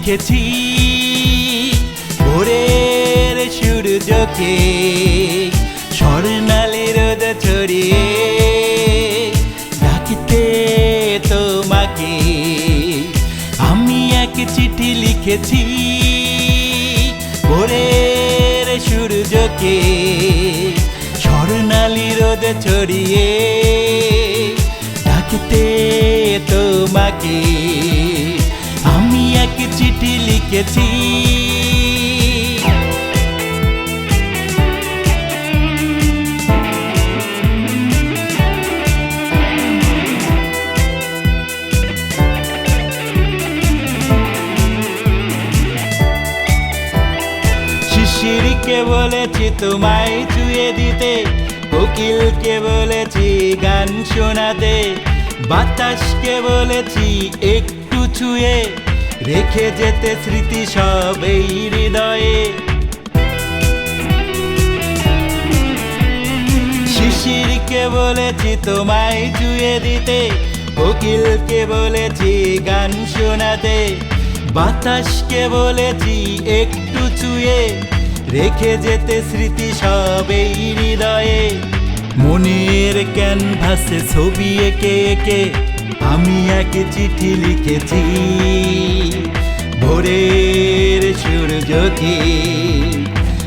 লিখেছি ভোরের সূর্যকে স্বর্ণালী রোদ ছড়িয়ে ডাকিতে তোমাকে। আমি এক চিঠি লিখেছি ভোরের সূর্যকে স্বর্ণালী রোদ ছড়িয়ে ডাকতে তোমাকে। চিঠি লিখেছি। শিশিরকে বলেছি, তোমায় চুয়ে দিতে। কোকিলকে বলেছি, গান শোনাতে। বাতাসকে বলেছি, একটু ছুঁয়ে। রেখে যেতে স্মৃতি সব এই হৃদয়ে। শিশিরকে বলেছি তোমায় চুয়ে দিতে কোকিলকে বলেছি গান শোনাতে, বাতাসকে বলেছি একটু চুয়ে, রেখে যেতে স্মৃতি সব এই হৃদয়ে। মনের ক্যানভাসে ছবি এঁকে এঁকে আমি এক চিঠি লিখেছি ভোরের সূর্যকে।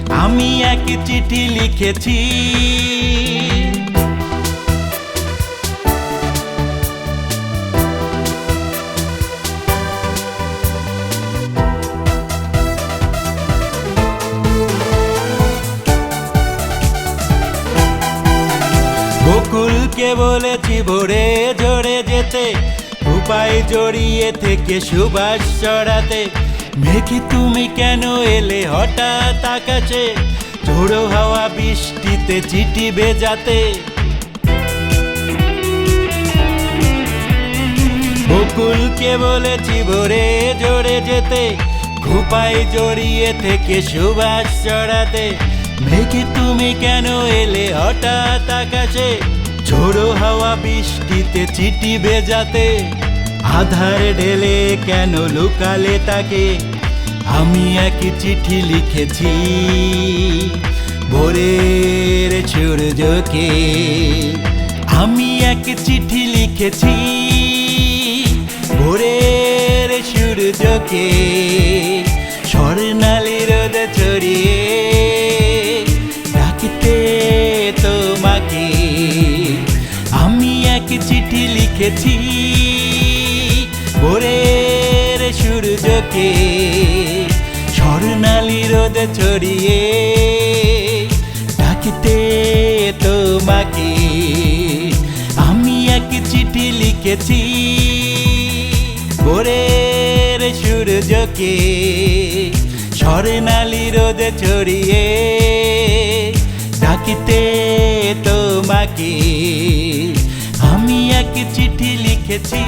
আমি এক চিঠি লিখেছি বকুলকে বলেছি, ভোরে ঝরে যেতে, উপায় জড়িয়ে থেকে সুবাস চড়াতে মেঘে তুমি কেন এলে হঠাৎ আকাশে? ঝোড়ো হাওয়া বৃষ্টিতে চিঠি ভেজাতে বকুলকে বলেছি, ভোরে জড়ে যেতে খুপাই জড়িয়ে থেকে সুবাস চড়াতে মেঘে তুমি কেন এলে হঠাৎ আকাশে? ঝোড়ো হাওয়া বৃষ্টিতে চিঠি ভেজাতে আধার ঢেলে কেন লুকালে তাকে? আমি এক চিঠি লিখেছি ভোরের সূর্যকে। আমি এক চিঠি লিখেছি ভোরের সূর্যকে। স্বর্ণালী রোদ ছড়িয়ে ভোরের সূর্যকে স্বর্ণালী রোদ ছড়িয়ে ডাকতে তোমাকে আমি এক চিঠি লিখেছি। ভোরের সূর্যকে স্বর্ণালী রোদ ছড়িয়ে ডাকিতে তোমাকে আমি এক চিঠি লিখেছি।